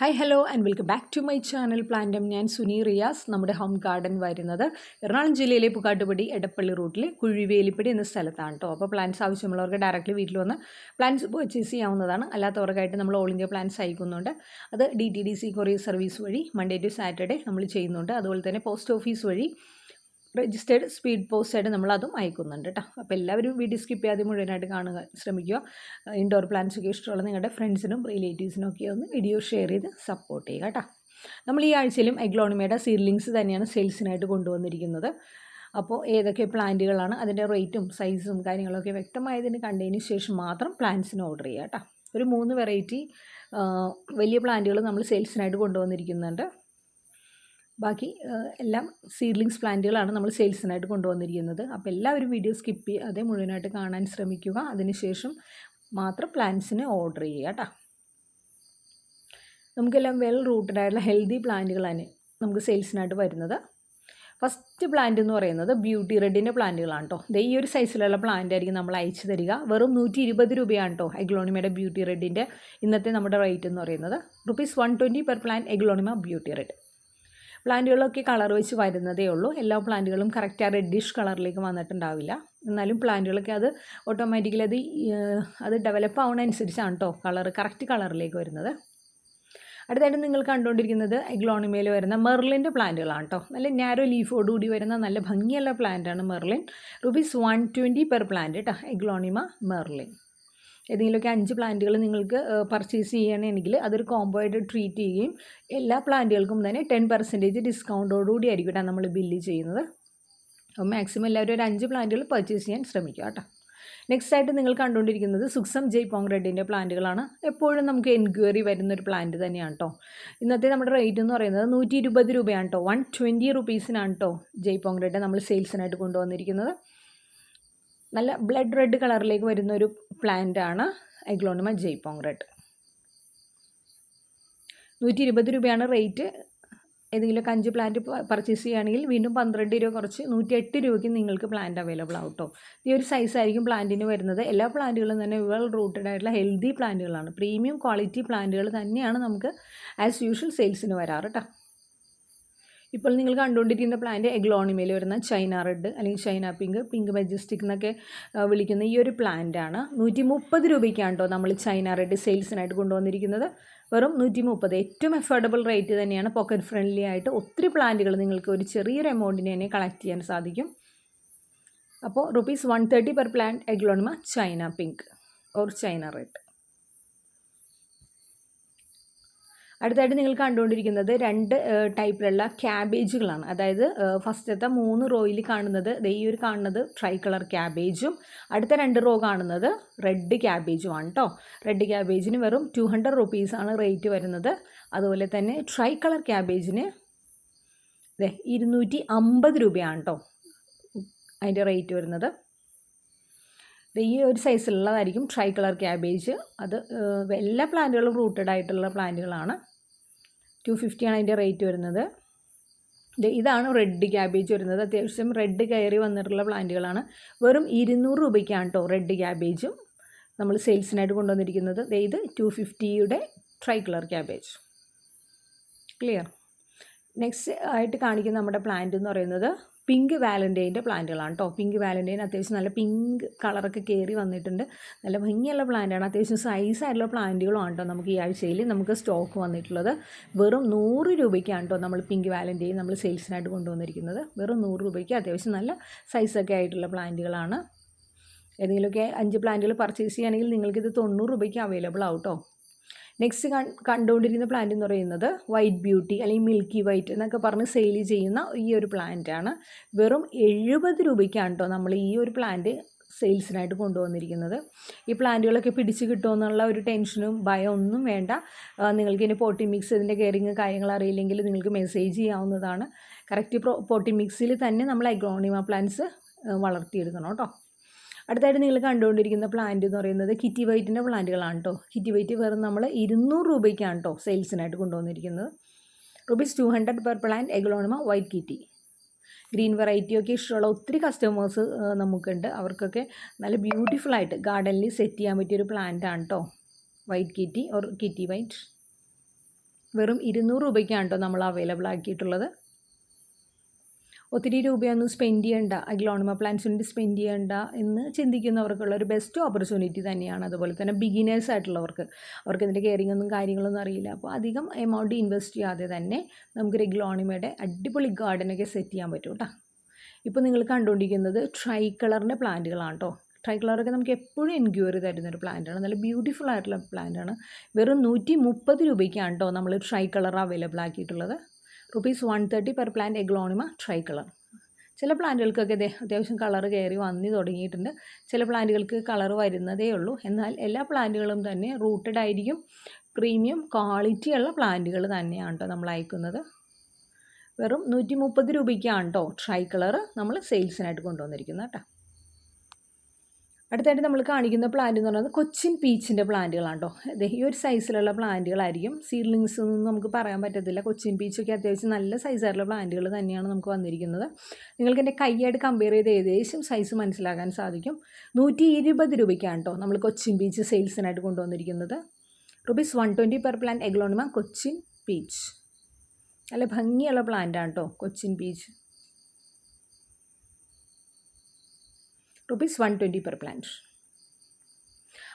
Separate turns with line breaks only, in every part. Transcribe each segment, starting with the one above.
Hi hello and welcome back to my channel പ്ലാന്റം ഞാൻ സുനി റിയാസ്. നമ്മുടെ home garden വരുന്നത് എറണാകുളം ജില്ലയിലെ പുക്കാട്ടുപടി എടപ്പള്ളി റൂട്ടിൽ കുഴിവേലിപ്പടി എന്ന സ്ഥലത്താണ് കേട്ടോ അപ്പോൾ പ്ലാന്റ്സ് ആവശ്യമുള്ളവർക്ക് ഡയറക്റ്റ്ലി വീട്ടിൽ വന്ന് പ്ലാന്റ്സ് പർച്ചേസ് ചെയ്യാവുന്നതാണ്. അല്ലാത്തവർക്കായിട്ട് നമ്മൾ ഓൾ ഇന്ത്യ പ്ലാന്റ്സ് അയക്കുന്നുണ്ട്. അത് D T D C courier service വഴി മൺഡേ ടു സാറ്റർഡേ നമ്മൾ ചെയ്യുന്നുണ്ട്. അതുപോലെ തന്നെ പോസ്റ്റ് ഓഫീസ് വഴി രജിസ്റ്റേർഡ് സ്പീഡ് പോസ്റ്റായിട്ട് നമ്മൾ അതും അയക്കുന്നുണ്ട് കേട്ടോ അപ്പോൾ എല്ലാവരും വീഡിയോ സ്കിപ്പ് ചെയ്യാതെ മുഴുവനായിട്ട് കാണാൻ ശ്രമിക്കുക. ഇൻഡോർ പ്ലാന്റ്സ് ഒക്കെ ഇഷ്ടമുള്ള നിങ്ങളുടെ ഫ്രണ്ട്സിനും റിലേറ്റീവ്സിനും ഒക്കെ ഒന്ന് വീഡിയോ ഷെയർ ചെയ്ത് സപ്പോർട്ട് ചെയ്യുക കേട്ടോ നമ്മൾ ഈ ആഴ്ചയിലും എഗ്ലോണിമയുടെ സീഡ്ലിങ്സ് തന്നെയാണ് സെയിൽസിനായിട്ട് കൊണ്ടുവന്നിരിക്കുന്നത്. അപ്പോൾ ഏതൊക്കെ പ്ലാന്റുകളാണ് അതിന്റെ റേറ്റും സൈസും കാര്യങ്ങളൊക്കെ വ്യക്തമായതിന് കണ്ടതിന് ശേഷം മാത്രം പ്ലാന്റ്സിന് ഓർഡർ ചെയ്യുക കേട്ടോ ഒരു മൂന്ന് വെറൈറ്റി വലിയ പ്ലാന്റുകൾ നമ്മൾ സെയിൽസിനായിട്ട് കൊണ്ടുവന്നിരിക്കുന്നുണ്ട്. ബാക്കി എല്ലാം സീഡ്ലിങ്സ് പ്ലാന്റുകളാണ് നമ്മൾ സെയിൽസിനായിട്ട് കൊണ്ടുവന്നിരിക്കുന്നത്. അപ്പോൾ എല്ലാവരും വീഡിയോ സ്കിപ്പ് ചെയ്യാതെ മുഴുവനായിട്ട് കാണാൻ ശ്രമിക്കുക. അതിനുശേഷം മാത്രം പ്ലാന്റ്സിന് ഓർഡർ ചെയ്യുക കേട്ടോ. നമുക്കെല്ലാം വെൽ റൂട്ടഡ് ആയിട്ടുള്ള ഹെൽത്തി പ്ലാന്റുകളാണ് നമുക്ക് സെയിൽസിനായിട്ട് വരുന്നത്. ഫസ്റ്റ് പ്ലാന്റ് എന്ന് പറയുന്നത് ബ്യൂട്ടി റെഡിന്റെ പ്ലാന്റുകളാണ് കേട്ടോ ഇത് ഈ ഒരു സൈസിലുള്ള പ്ലാന്റ് ആയിരിക്കും നമ്മൾ അയച്ചു തരിക. വെറും നൂറ്റി ഇരുപത് രൂപയാണ് കേട്ടോ എഗ്ലോണിമയുടെ ബ്യൂട്ടി റെഡിന്റെ ഇന്നത്തെ നമ്മുടെ റേറ്റ് എന്ന് പറയുന്നത്. Rupees one twenty per plant aglaonema beauty red പ്ലാന്റുകളൊക്കെ colour വെച്ച് വരുന്നതേ ഉള്ളൂ. എല്ലാ പ്ലാന്റുകളും കറക്റ്റ് ആ റെഡിഷ് കളറിലേക്ക് വന്നിട്ടുണ്ടാവില്ല. എന്നാലും പ്ലാന്റുകളൊക്കെ അത് ഓട്ടോമാറ്റിക്കലി അത് അത് ഡെവലപ്പ് ആവുന്നതനുസരിച്ചാണ് കേട്ടോ കളർ കറക്റ്റ് കളറിലേക്ക് വരുന്നത്. അടുത്തായിട്ട് നിങ്ങൾ കണ്ടുകൊണ്ടിരിക്കുന്നത് എഗ്ലോണിമയിൽ വരുന്ന മെർലിന്റെ പ്ലാന്റുകളാണ് കേട്ടോ നല്ല നാരോ ലീഫോടുകൂടി വരുന്ന നല്ല ഭംഗിയുള്ള പ്ലാന്റാണ് Merlin. Rupees one twenty per plant കേട്ടോ എഗ്ലോണിമ മെർലിൻ. ഏതെങ്കിലുമൊക്കെ അഞ്ച് പ്ലാന്റുകൾ നിങ്ങൾക്ക് പർച്ചേസ് ചെയ്യണമെങ്കിൽ അതൊരു കോംബോ ആയിട്ട് ട്രീറ്റ് ചെയ്യുകയും എല്ലാ പ്ലാന്റുകൾക്കും തന്നെ ടെൻ പെർസെന്റേജ് ഡിസ്കൗണ്ടോടുകൂടി ആയിരിക്കും കേട്ടോ നമ്മൾ ബില്ല് ചെയ്യുന്നത്. അപ്പോൾ മാക്സിമം എല്ലാവരും ഒരു അഞ്ച് പ്ലാന്റുകൾ പർച്ചേസ് ചെയ്യാൻ ശ്രമിക്കുക കേട്ടോ. നെക്സ്റ്റ് ആയിട്ട് നിങ്ങൾ കണ്ടുകൊണ്ടിരിക്കുന്നത് സുക്സം ജയ് റെഡിന്റെ പ്ലാന്റുകളാണ്. എപ്പോഴും നമുക്ക് എൻക്വയറി വരുന്ന ഒരു പ്ലാന്റ് തന്നെയാണ് കേട്ടോ ഇന്നത്തെ നമ്മുടെ റേറ്റ് എന്ന് പറയുന്നത് നൂറ്റി ഇരുപത് രൂപയാണ് കേട്ടോ വൺ ട്വന്റി റുപ്പീസിനാണ് കേട്ടോ ജയ് പോങ് റെഡ് നമ്മൾ സെയിൽസിനായിട്ട് കൊണ്ടുവന്നിരിക്കുന്നത്. നല്ല ബ്ലഡ് റെഡ് കളറിലേക്ക് വരുന്ന ഒരു പ്ലാന്റ് ആണ് ഐഗ്ലോണിമ ജയ്പോങ് റെഡ് നൂറ്റി ഇരുപത് രൂപയാണ് റേറ്റ് ഏതെങ്കിലുമൊക്കെ അഞ്ച് പ്ലാന്റ് പർച്ചേസ് ചെയ്യുകയാണെങ്കിൽ വീണ്ടും പന്ത്രണ്ട് രൂപ കുറച്ച് നൂറ്റി എട്ട് രൂപയ്ക്ക് നിങ്ങൾക്ക് പ്ലാന്റ് അവൈലബിൾ ആവും കേട്ടോ ഈ ഒരു സൈസ് ആയിരിക്കും പ്ലാന്റിന് വരുന്നത്. എല്ലാ പ്ലാന്റുകളും തന്നെ വെൽ റൂട്ടഡ് ആയിട്ടുള്ള ഹെൽത്തി പ്ലാന്റുകളാണ് പ്രീമിയം ക്വാളിറ്റി പ്ലാന്റുകൾ തന്നെയാണ് നമുക്ക് ആസ് യൂഷ്വൽ സെയിൽസിന് വരാറ് കേട്ടോ ഇപ്പോൾ നിങ്ങൾ കണ്ടുകൊണ്ടിരിക്കുന്ന പ്ലാന്റ് എഗ്ലോണിമയിൽ വരുന്ന ചൈന റെഡ് അല്ലെങ്കിൽ ചൈന പിങ്ക് പിങ്ക് മെജസ്റ്റിക് എന്നൊക്കെ വിളിക്കുന്ന ഈ ഒരു പ്ലാന്റാണ് നൂറ്റി മുപ്പത് രൂപയ്ക്കാണ് കേട്ടോ നമ്മൾ ചൈന റെഡ് സെയിൽസിനായിട്ട് കൊണ്ടുവന്നിരിക്കുന്നത്. വെറും നൂറ്റി മുപ്പത് ഏറ്റവും അഫോർഡബിൾ റേറ്റ് തന്നെയാണ്. പോക്കറ്റ് ഫ്രണ്ട്ലി ആയിട്ട് ഒത്തിരി പ്ലാന്റുകൾ നിങ്ങൾക്ക് ഒരു ചെറിയൊരു എമൗണ്ടിന് തന്നെ കളക്ട് ചെയ്യാൻ സാധിക്കും. അപ്പോൾ rupees one thirty per plant aglaonema China pink or China red അടുത്തായിട്ട് നിങ്ങൾ കണ്ടുകൊണ്ടിരിക്കുന്നത് രണ്ട് ടൈപ്പിലുള്ള ക്യാബേജുകളാണ്. അതായത് ഫസ്റ്റത്തെ മൂന്ന് റോയിൽ കാണുന്നത് ഈ ഒരു കാണുന്നത് ട്രൈ കളർ ക്യാബേജും അടുത്ത രണ്ട് റോ കാണുന്നത് റെഡ് ക്യാബേജുമാണ് കേട്ടോ റെഡ് ക്യാബേജിന് വെറും ടു ഹൺഡ്രഡ് റുപ്പീസാണ് റേറ്റ് വരുന്നത്. അതുപോലെ തന്നെ ട്രൈ കളർ ക്യാബേജിന് അതെ ഇരുന്നൂറ്റി അമ്പത് രൂപയാണ് കേട്ടോ അതിന്റെ റേറ്റ് വരുന്നത്. ഈ ഒരു സൈസിലുള്ളതായിരിക്കും ട്രൈ കളർ ക്യാബേജ്. അത് എല്ലാ പ്ലാന്റുകളും റൂട്ടഡ് ആയിട്ടുള്ള പ്ലാന്റുകളാണ് ടു ഫിഫ്റ്റിയാണ് അതിന്റെ റേറ്റ് വരുന്നത്. ഇതാണ് റെഡ് ക്യാബേജ് വരുന്നത്. അത്യാവശ്യം റെഡ് കയറി വന്നിട്ടുള്ള പ്ലാന്റുകളാണ്. വെറും ഇരുന്നൂറ് രൂപയ്ക്കാണ് കേട്ടോ റെഡ് ക്യാബേജും നമ്മൾ സെയിൽസിനായിട്ട് കൊണ്ടുവന്നിരിക്കുന്നത്. ഇത് ടു ഫിഫ്റ്റിയുടെ tricolour cabbage clear next ആയിട്ട് കാണിക്കുന്ന നമ്മുടെ പ്ലാന്റ് എന്ന് പറയുന്നത് പിങ്ക് വാലന്റൈന്റെ പ്ലാന്റുകളാണ് കേട്ടോ പിങ്ക് വാലന്റൈൻ അത്യാവശ്യം നല്ല പിങ്ക് കളറൊക്കെ കയറി വന്നിട്ടുണ്ട്. നല്ല ഭംഗിയുള്ള പ്ലാന്റാണ്. അത്യാവശ്യം സൈസായിട്ടുള്ള പ്ലാന്റുകളുമാണ് കേട്ടോ നമുക്ക് ഈ ആഴ്ചയിൽ നമുക്ക് സ്റ്റോക്ക് വന്നിട്ടുള്ളത്. വെറും നൂറ് രൂപയ്ക്കാണ് കേട്ടോ നമ്മൾ പിങ്ക് വാലന്റൈൻ നമ്മൾ സെയിൽസിനായിട്ട് കൊണ്ടുവന്നിരിക്കുന്നത്. വെറും നൂറ് രൂപയ്ക്ക് അത്യാവശ്യം നല്ല സൈസൊക്കെ ആയിട്ടുള്ള പ്ലാന്റുകളാണ്. ഏതെങ്കിലുമൊക്കെ അഞ്ച് പ്ലാന്റുകൾ പർച്ചേസ് ചെയ്യുകയാണെങ്കിൽ നിങ്ങൾക്കിത് തൊണ്ണൂറ് രൂപയ്ക്ക് അവൈലബിൾ ആവും കേട്ടോ നെക്സ്റ്റ് കണ്ടുകൊണ്ടിരിക്കുന്ന പ്ലാന്റ് എന്ന് പറയുന്നത് വൈറ്റ് ബ്യൂട്ടി അല്ലെങ്കിൽ മിൽക്കി വൈറ്റ് എന്നൊക്കെ പറഞ്ഞ് സെയിൽ ചെയ്യുന്ന ഈ ഒരു പ്ലാന്റ് ആണ്. വെറും എഴുപത് രൂപയ്ക്കാണ് കേട്ടോ നമ്മൾ ഈ ഒരു പ്ലാന്റ് സെയിൽസിനായിട്ട് കൊണ്ടുവന്നിരിക്കുന്നത്. ഈ പ്ലാന്റുകളൊക്കെ പിടിച്ച് കിട്ടുമെന്നുള്ള ഒരു ടെൻഷനും ഭയം ഒന്നും വേണ്ട. നിങ്ങൾക്ക് ഇനി പോട്ടി മിക്സ് ഇതിന്റെ കെയറിങ് കാര്യങ്ങൾ അറിയില്ലെങ്കിൽ നിങ്ങൾക്ക് മെസ്സേജ് ചെയ്യാവുന്നതാണ്. കറക്റ്റ് പോട്ടി മിക്സിൽ തന്നെ നമ്മൾ അഗ്രോണിമ പ്ലാന്റ്സ് വളർത്തിയെടുക്കണം കേട്ടോ അടുത്തായിട്ട് നിങ്ങൾ കണ്ടുകൊണ്ടിരിക്കുന്ന പ്ലാന്റ് എന്ന് പറയുന്നത് കിറ്റി വൈറ്റിന്റെ പ്ലാന്റുകളാണ് കേട്ടോ കിറ്റി വൈറ്റ് വെറും നമ്മൾ ഇരുന്നൂറ് രൂപയ്ക്കാണ് കേട്ടോ സെയിൽസിനായിട്ട് കൊണ്ടുവന്നിരിക്കുന്നത്. Rupees two hundred per plant aglaonema white kitty green വെറൈറ്റിയൊക്കെ ഇഷ്ടമുള്ള ഒത്തിരി കസ്റ്റമേഴ്സ് നമുക്കുണ്ട്. അവർക്കൊക്കെ നല്ല ബ്യൂട്ടിഫുൾ ആയിട്ട് ഗാർഡനിൽ സെറ്റ് ചെയ്യാൻ പറ്റിയൊരു പ്ലാന്റ് ആണ് കേട്ടോ white kitty or kitty white വെറും ഇരുന്നൂറ് രൂപയ്ക്കാണ് കേട്ടോ നമ്മൾ അവൈലബിൾ ആക്കിയിട്ടുള്ളത്. ഒത്തിരി രൂപയൊന്നും സ്പെൻഡ് ചെയ്യണ്ട. അഗ്ലോണിമ വേണ്ടി സ്പെൻഡ് ചെയ്യണ്ട എന്ന് ചിന്തിക്കുന്നവർക്കുള്ള ഒരു ബെസ്റ്റ് ഓപ്പർച്യൂണിറ്റി തന്നെയാണ്. അതുപോലെ തന്നെ ബിഗിനേഴ്സ് ആയിട്ടുള്ളവർക്ക്. അവർക്ക് ഇതിന്റെ കെയറിംഗ് ഒന്നും കാര്യങ്ങളൊന്നും അറിയില്ല. അപ്പോൾ അധികം എമൗണ്ട് ഇൻവെസ്റ്റ് ചെയ്യാതെ തന്നെ നമുക്ക് റെഗ്ലോണിമയുടെ അടിപൊളി ഗാർഡനൊക്കെ സെറ്റ് ചെയ്യാൻ പറ്റും കേട്ടോ ഇപ്പോൾ നിങ്ങൾ കണ്ടുകൊണ്ടിരിക്കുന്നത് ട്രൈ കളറിന്റെ പ്ലാന്റുകളാണ് കേട്ടോ ട്രൈ കളറൊക്കെ നമുക്ക് എപ്പോഴും എൻക്വയറി തരുന്ന ഒരു പ്ലാന്റാണ് നല്ല ബ്യൂട്ടിഫുൾ ആയിട്ടുള്ള പ്ലാന്റാണ് വെറും നൂറ്റി മുപ്പത് രൂപയ്ക്കാണ് കേട്ടോ നമ്മൾ tricolour available ആക്കിയിട്ടുള്ളത്. Rupees one thirty per plant aglaonema tricolour ചില പ്ലാന്റുകൾക്കൊക്കെ അത്യാവശ്യം കളർ കയറി വന്നു തുടങ്ങിയിട്ടുണ്ട്. ചില പ്ലാന്റുകൾക്ക് കളർ വരുന്നതേ ഉള്ളൂ. എന്നാൽ എല്ലാ പ്ലാന്റുകളും തന്നെ റൂട്ടഡ് ആയിരിക്കും. പ്രീമിയം ക്വാളിറ്റി ഉള്ള പ്ലാന്റുകൾ തന്നെയാണ് കേട്ടോ നമ്മൾ അയക്കുന്നത്. വെറും നൂറ്റി മുപ്പത് രൂപയ്ക്കാണ് കേട്ടോ ട്രൈ കളർ നമ്മൾ സെയിൽസിനായിട്ട് കൊണ്ടുവന്നിരിക്കുന്നത് കേട്ടോ അടുത്തായിട്ട് നമ്മൾ കാണിക്കുന്ന പ്ലാന്റ് എന്ന് പറയുന്നത് കൊച്ചിൻ പീച്ചിന്റെ പ്ലാന്റുകളാണ് കേട്ടോ അതെ ഈ ഒരു സൈസിലുള്ള പ്ലാന്റുകളായിരിക്കും സീഡ്ലിങ്സ് ഒന്നും നമുക്ക് പറയാൻ പറ്റത്തില്ല. കൊച്ചിൻ പീച്ചൊക്കെ അത്യാവശ്യം നല്ല സൈസായിട്ടുള്ള പ്ലാന്റുകൾ തന്നെയാണ് നമുക്ക് വന്നിരിക്കുന്നത്. നിങ്ങൾക്ക് എന്റെ കൈയായിട്ട് കമ്പയർ ചെയ്ത് ഏകദേശം സൈസ് മനസ്സിലാക്കാൻ സാധിക്കും. നൂറ്റി ഇരുപത് രൂപയ്ക്കാണ് കേട്ടോ നമ്മൾ കൊച്ചിൻ പീച്ച് സെയിൽസിനായിട്ട് കൊണ്ടുവന്നിരിക്കുന്നത്. Rupees one twenty per plant aglaonema Cochin peach നല്ല ഭംഗിയുള്ള പ്ലാന്റാണ് കേട്ടോ Cochin peach rupees one twenty per plant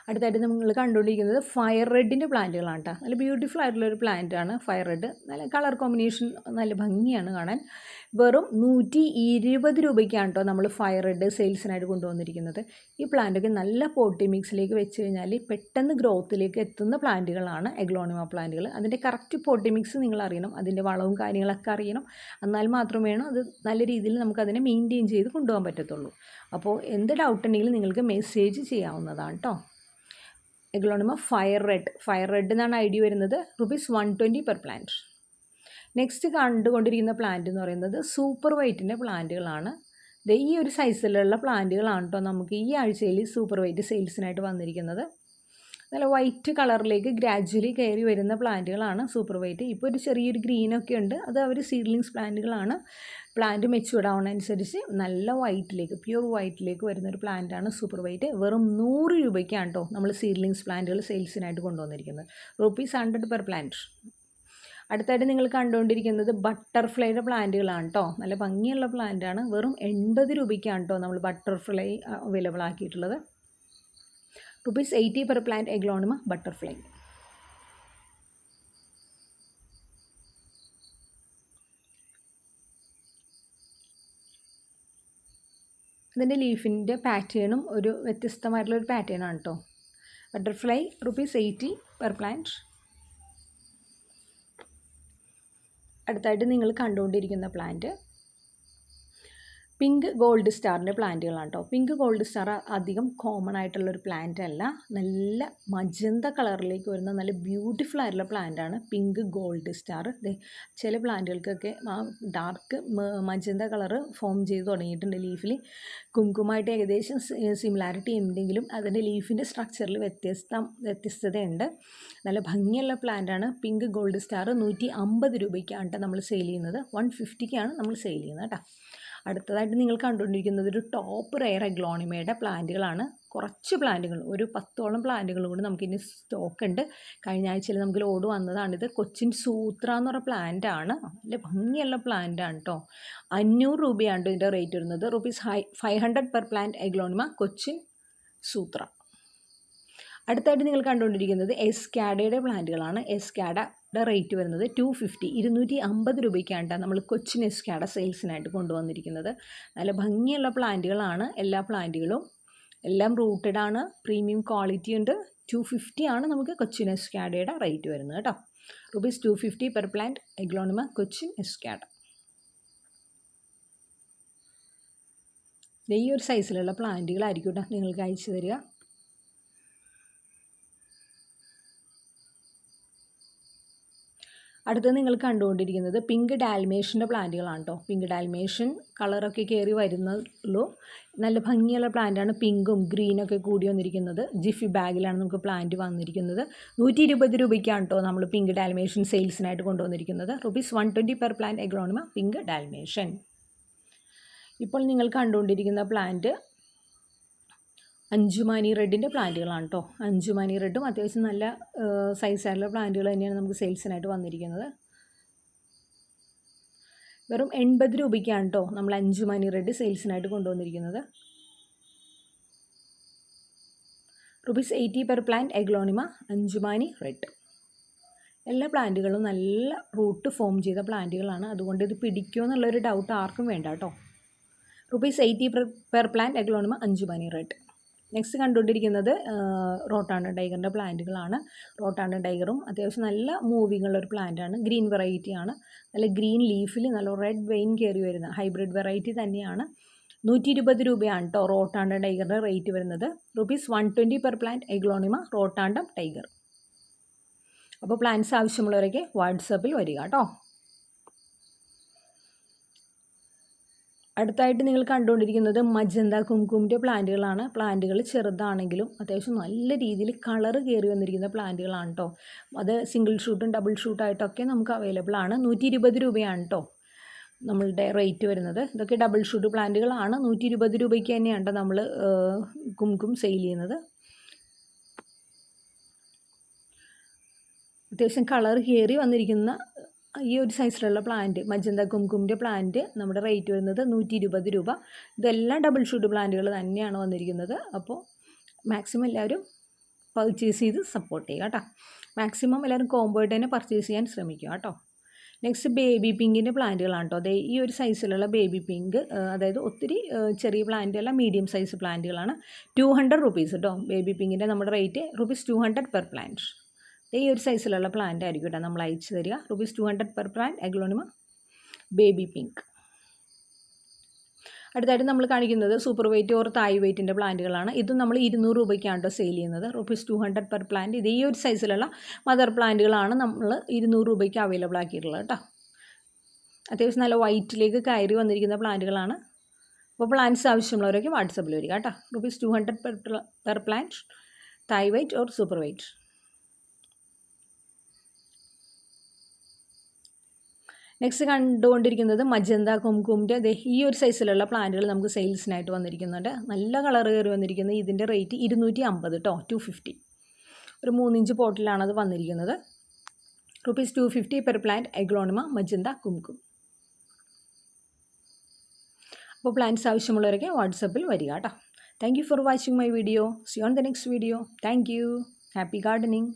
അടുത്തായിട്ട് നമ്മൾ കണ്ടുകൊണ്ടിരിക്കുന്നത് ഫയർ റെഡിന്റെ പ്ലാന്റുകളാണ് കേട്ടോ നല്ല ബ്യൂട്ടിഫുൾ ആയിട്ടുള്ള ഒരു പ്ലാന്റ് ആണ് ഫയർ റെഡ് നല്ല കളർ കോമ്പിനേഷൻ നല്ല ഭംഗിയാണ് കാണാൻ. വെറും നൂറ്റി ഇരുപത് രൂപയ്ക്കാണ് കേട്ടോ നമ്മൾ ഫയർ റെഡ് സെയിൽസിനായിട്ട് കൊണ്ടുവന്നിരിക്കുന്നത്. ഈ പ്ലാന്റൊക്കെ നല്ല പോട്ടി മിക്സിലേക്ക് വെച്ച് കഴിഞ്ഞാൽ പെട്ടെന്ന് ഗ്രോത്തിലേക്ക് എത്തുന്ന പ്ലാന്റുകളാണ് എഗ്ലോണിമ പ്ലാന്റുകൾ അതിന്റെ കറക്റ്റ് പോട്ടി മിക്സ് നിങ്ങൾ അറിയണം അതിന്റെ വളവും കാര്യങ്ങളൊക്കെ അറിയണം. എന്നാൽ വേണം അത് നല്ല രീതിയിൽ നമുക്കതിനെ മെയിന്റെയിൻ ചെയ്ത് കൊണ്ടുപോകാൻ പറ്റത്തുള്ളൂ. അപ്പോൾ എന്ത് ഡൗട്ട് ഉണ്ടെങ്കിലും നിങ്ങൾക്ക് മെസ്സേജ് ചെയ്യാവുന്നതാണ് കേട്ടോ aglaonema fire red. Fire red എന്നാണ് ഐ ഡി വരുന്നത്. Rupees one twenty per plant. Next കണ്ടുകൊണ്ടിരിക്കുന്ന പ്ലാന്റ് എന്ന് പറയുന്നത് സൂപ്പർ വൈറ്റിന്റെ പ്ലാന്റുകളാണ്. ഈ ഒരു സൈസിലുള്ള പ്ലാന്റുകളാണ് കേട്ടോ നമുക്ക് ഈ ആഴ്ചയിൽ സൂപ്പർ വൈറ്റ് സെയിൽസിനായിട്ട് വന്നിരിക്കുന്നത്. നല്ല വൈറ്റ് കളറിലേക്ക് ഗ്രാജ്വലി കയറി വരുന്ന പ്ലാന്റുകളാണ് സൂപ്പർ വൈറ്റ്. ഇപ്പോൾ ഒരു ചെറിയൊരു ഗ്രീനൊക്കെ ഉണ്ട്. അത് അവർ സീഡ്ലിങ്സ് പ്ലാന്റുകളാണ്. പ്ലാന്റ് മെച്യൂർഡ് ആവുന്നതനുസരിച്ച് നല്ല വൈറ്റിലേക്ക് പ്യൂർ വൈറ്റിലേക്ക് വരുന്ന ഒരു പ്ലാന്റാണ് സൂപ്പർ വൈറ്റ് വെറും നൂറ് രൂപയ്ക്കാണ് കേട്ടോ നമ്മൾ സീഡ്ലിങ്സ് പ്ലാന്റുകൾ സെയിൽസിനായിട്ട് കൊണ്ടുവന്നിരിക്കുന്നത്. റുപ്പീസ് ഹൺഡ്രഡ് പെർ പ്ലാന്റ് അടുത്തായിട്ട് നിങ്ങൾ കണ്ടുകൊണ്ടിരിക്കുന്നത് ബട്ടർഫ്ലൈയുടെ പ്ലാന്റുകളാണ് കേട്ടോ നല്ല ഭംഗിയുള്ള പ്ലാന്റാണ്. വെറും എൺപത് രൂപയ്ക്കാണ് കേട്ടോ നമ്മൾ butterfly available ആക്കിയിട്ടുള്ളത്. Rupees eighty per plant aglaonema butterfly ഇതിന്റെ ലീഫിന്റെ പാറ്റേണും ഒരു വ്യത്യസ്തമായിട്ടുള്ള ഒരു പാറ്റേണാണ് കേട്ടോ butterfly rupees eighty per plant അടുത്തായിട്ട് നിങ്ങൾ കണ്ടുകൊണ്ടിരിക്കുന്ന പ്ലാന്റ് പിങ്ക് ഗോൾഡ് സ്റ്റാറിന്റെ പ്ലാന്റുകളാണ് കേട്ടോ പിങ്ക് ഗോൾഡ് സ്റ്റാർ അധികം കോമൺ ആയിട്ടുള്ളൊരു പ്ലാന്റ് അല്ല. നല്ല മജന്ത കളറിലേക്ക് വരുന്ന നല്ല ബ്യൂട്ടിഫുൾ ആയിട്ടുള്ള പ്ലാന്റാണ് പിങ്ക് ഗോൾഡ് സ്റ്റാർ ചില പ്ലാന്റുകൾക്കൊക്കെ ആ ഡാർക്ക് മജന്ത കളറ് ഫോം ചെയ്ത് തുടങ്ങിയിട്ടുണ്ട് ലീഫിൽ കുങ്കുമായിട്ട് ഏകദേശം സിമിലാരിറ്റി ഉണ്ടെങ്കിലും അതിന്റെ ലീഫിന്റെ സ്ട്രക്ചറിൽ വ്യത്യസ്ത വ്യത്യസ്തതയുണ്ട്. നല്ല ഭംഗിയുള്ള പ്ലാന്റാണ് പിങ്ക് ഗോൾഡ് സ്റ്റാർ നൂറ്റി അമ്പത് രൂപയ്ക്കാണ് നമ്മൾ സെയിൽ ചെയ്യുന്നത്. വൺ ഫിഫ്റ്റിക്കാണ് നമ്മൾ സെയിൽ ചെയ്യുന്നത് കേട്ടോ അടുത്തതായിട്ട് നിങ്ങൾ കണ്ടുകൊണ്ടിരിക്കുന്നത് ഒരു ടോപ്പ് റെയർ എഗ്ലോണിമയുടെ പ്ലാന്റുകളാണ്. കുറച്ച് പ്ലാന്റുകൾ ഒരു പത്തോളം പ്ലാന്റുകൾ കൂടി നമുക്കിനി സ്റ്റോക്ക് ഉണ്ട്. കഴിഞ്ഞ ആഴ്ചയിൽ നമുക്ക് ലോഡ് വന്നതാണിത് കൊച്ചിൻ സൂത്ര എന്ന് പറഞ്ഞ പ്ലാന്റ് ആണ്. നല്ല ഭംഗിയുള്ള പ്ലാന്റ് ആണ് കേട്ടോ അഞ്ഞൂറ് രൂപയാണ് ഇതിന്റെ റേറ്റ് വരുന്നത്. Rupees high five hundred per plant aglaonema Cochin സൂത്ര. അടുത്തായിട്ട് നിങ്ങൾ കണ്ടുകൊണ്ടിരിക്കുന്നത് എസ്കാഡയുടെ പ്ലാന്റുകളാണ് എസ്കാഡയുടെ റേറ്റ് വരുന്നത് ടു ഫിഫ്റ്റി ഇരുന്നൂറ്റി അമ്പത് രൂപയ്ക്കാണ് നമ്മൾ കൊച്ചിൻ എസ്കാഡ സെയിൽസിനായിട്ട് കൊണ്ടുവന്നിരിക്കുന്നത്. നല്ല ഭംഗിയുള്ള പ്ലാന്റുകളാണ് എല്ലാ പ്ലാന്റുകളും എല്ലാം റൂട്ടഡ് ആണ് പ്രീമിയം ക്വാളിറ്റി ഉണ്ട്. ടു ഫിഫ്റ്റി ആണ് നമുക്ക് കൊച്ചിൻ എസ്കാഡയുടെ റേറ്റ് വരുന്നത് കേട്ടോ. Rupees two fifty per plant aglaonema Cochin escada ഈ ഒരു സൈസിലുള്ള പ്ലാന്റുകളായിരിക്കും കേട്ടോ നിങ്ങൾക്ക് അയച്ചു തരിക. അടുത്തത് നിങ്ങൾ കണ്ടുകൊണ്ടിരിക്കുന്നത് പിങ്ക് ഡാൽമേഷന്റെ പ്ലാന്റുകളാണ് കേട്ടോ പിങ്ക് ഡാൽമേഷൻ കളറൊക്കെ കയറി വരുന്നുള്ളൂ. നല്ല ഭംഗിയുള്ള പ്ലാന്റാണ് പിങ്കും ഗ്രീനൊക്കെ കൂടി വന്നിരിക്കുന്നത്. ജിഫി ബാഗിലാണ് നമുക്ക് പ്ലാന്റ് വന്നിരിക്കുന്നത്. നൂറ്റി ഇരുപത് രൂപയ്ക്കാണ് കേട്ടോ നമ്മൾ പിങ്ക് ഡാൽമേഷൻ സെയിൽസിനായിട്ട് കൊണ്ടുവന്നിരിക്കുന്നത്. Rupees one twenty per plant aglaonema pink dalmatian ഇപ്പോൾ നിങ്ങൾ കണ്ടുകൊണ്ടിരിക്കുന്ന പ്ലാന്റ് അഞ്ചുമാനി റെഡിന്റെ പ്ലാന്റുകളാണ് കേട്ടോ അഞ്ചുമാനി റെഡും അത്യാവശ്യം നല്ല സൈസായിട്ടുള്ള പ്ലാന്റുകൾ തന്നെയാണ് നമുക്ക് സെയിൽസിനായിട്ട് വന്നിരിക്കുന്നത്. വെറും എൺപത് രൂപയ്ക്കാണ് കേട്ടോ നമ്മൾ അഞ്ചുമാനി റെഡ് സെയിൽസിനായിട്ട് കൊണ്ടുവന്നിരിക്കുന്നത്. Rupees eighty per plant aglaonema Anchumani red. എല്ലാ പ്ലാന്റുകളും നല്ല റൂട്ട് ഫോം ചെയ്ത പ്ലാന്റുകളാണ്. അതുകൊണ്ട് ഇത് പിടിക്കുമോ എന്നുള്ളൊരു ഡൗട്ട് ആർക്കും വേണ്ട കേട്ടോ rupees eighty per plant aglaonema Anchumani red. Next കണ്ടുകൊണ്ടിരിക്കുന്നത് റോട്ടാണ്ട് ടൈഗറിന്റെ പ്ലാന്റുകളാണ്. റോട്ടാണ്ട് ടൈഗറും അത്യാവശ്യം നല്ല മൂവിങ് ഉള്ള ഒരു പ്ലാന്റാണ് ഗ്രീൻ വെറൈറ്റി ആണ്. നല്ല ഗ്രീൻ ലീഫിൽ നല്ല റെഡ് വെയിൻ കയറി വരുന്ന ഹൈബ്രിഡ് വെറൈറ്റി തന്നെയാണ്. നൂറ്റി ഇരുപത് രൂപയാണ് കേട്ടോ റോട്ടാണ്ടം ടൈഗറിന്റെ റേറ്റ് വരുന്നത്. Rupees one twenty per plant aglaonema rotundum tiger അപ്പോൾ പ്ലാന്റ്സ് ആവശ്യമുള്ളവരൊക്കെ വാട്സപ്പിൽ വരിക കേട്ടോ അടുത്തായിട്ട് നിങ്ങൾ കണ്ടുകൊണ്ടിരിക്കുന്നത് മജന്ത കുംകുമിന്റെ പ്ലാന്റുകളാണ്. പ്ലാന്റുകൾ ചെറുതാണെങ്കിലും അത്യാവശ്യം നല്ല രീതിയിൽ കളർ കയറി വന്നിരിക്കുന്ന പ്ലാന്റുകളാണ് കേട്ടോ അത് സിംഗിൾ ഷൂട്ടും ഡബിൾ ഷൂട്ടായിട്ടൊക്കെ നമുക്ക് അവൈലബിൾ ആണ്. നൂറ്റി ഇരുപത് രൂപയാണ് കേട്ടോ നമ്മളുടെ റേറ്റ് വരുന്നത്. ഇതൊക്കെ ഡബിൾ ഷൂട്ട് പ്ലാന്റുകളാണ്. നൂറ്റി ഇരുപത് രൂപയ്ക്ക് തന്നെയാണ് നമ്മൾ കുംകും സെയിൽ ചെയ്യുന്നത്. അത്യാവശ്യം കളർ കയറി വന്നിരിക്കുന്ന ഈ ഒരു സൈസിലുള്ള പ്ലാന്റ് മജന്ത കുംകുമിന്റെ പ്ലാന്റ് നമ്മുടെ റേറ്റ് വരുന്നത് നൂറ്റി ഇരുപത് രൂപ. ഇതെല്ലാം ഡബിൾ ഷൂട്ട് പ്ലാന്റുകൾ തന്നെയാണ് വന്നിരിക്കുന്നത്. അപ്പോൾ മാക്സിമം എല്ലാവരും പർച്ചേസ് ചെയ്ത് സപ്പോർട്ട് ചെയ്യുക കേട്ടോ മാക്സിമം എല്ലാവരും കോംബോ ആയിട്ട് തന്നെ പർച്ചേസ് ചെയ്യാൻ ശ്രമിക്കുക കേട്ടോ നെക്സ്റ്റ് ബേബി പിങ്കിന്റെ പ്ലാന്റുകളാണ് കേട്ടോ അതെ ഈ ഒരു സൈസിലുള്ള ബേബി പിങ്ക് അതായത് ഒത്തിരി ചെറിയ പ്ലാന്റ് അല്ല മീഡിയം സൈസ് പ്ലാന്റുകളാണ് ടു ഹൺഡ്രഡ് റുപ്പീസ് കേട്ടോ ബേബി പിങ്കിന്റെ നമ്മുടെ rate rupees two hundred per plant ഈ ഒരു സൈസിലുള്ള പ്ലാന്റ് ആയിരിക്കും കേട്ടോ നമ്മൾ അയച്ചു തരിക. Rupees two hundred per plant aglaonema baby pink അടുത്തായിട്ട് നമ്മൾ കാണിക്കുന്നത് സൂപ്പർ വെയിറ്റ് ഓർ തായ് വെയിറ്റിന്റെ പ്ലാന്റുകളാണ് ഇതും നമ്മൾ ഇരുന്നൂറ് രൂപയ്ക്കാണ് കേട്ടോ സെയിൽ ചെയ്യുന്നത്. Rupees two hundred per plant ഇത് ഈ ഒരു സൈസിലുള്ള മദർ പ്ലാന്റുകളാണ് നമ്മൾ ഇരുന്നൂറ് രൂപയ്ക്ക് അവൈലബിൾ ആക്കിയിട്ടുള്ളത് കേട്ടോ അത്യാവശ്യം നല്ല വൈറ്റിലേക്ക് കയറി വന്നിരിക്കുന്ന പ്ലാന്റുകളാണ് അപ്പോൾ പ്ലാന്റ്സ് ആവശ്യമുള്ളവരൊക്കെ വാട്സപ്പിൽ വരിക കേട്ടോ rupees two hundred per per plant Thai white or super white next കണ്ടുകൊണ്ടിരിക്കുന്നത് മജന്ത കുംകുമിന്റെ ഈ ഒരു സൈസിലുള്ള പ്ലാന്റുകൾ നമുക്ക് സെയിൽസിനായിട്ട് വന്നിരിക്കുന്നുണ്ട്. നല്ല കളർ കയറി വന്നിരിക്കുന്നത് ഇതിന്റെ റേറ്റ് ഇരുന്നൂറ്റി അമ്പത് കേട്ടോ ടു ഫിഫ്റ്റി ഒരു മൂന്നിഞ്ച് പോട്ടിലാണത് വന്നിരിക്കുന്നത്. Rupees two fifty per plant aglaonema magenta kumkum. അപ്പോൾ പ്ലാന്റ്സ് ആവശ്യമുള്ളവരൊക്കെ വാട്സപ്പിൽ വരിക കേട്ടോ thank you for watching my video see on the next video thank you happy gardening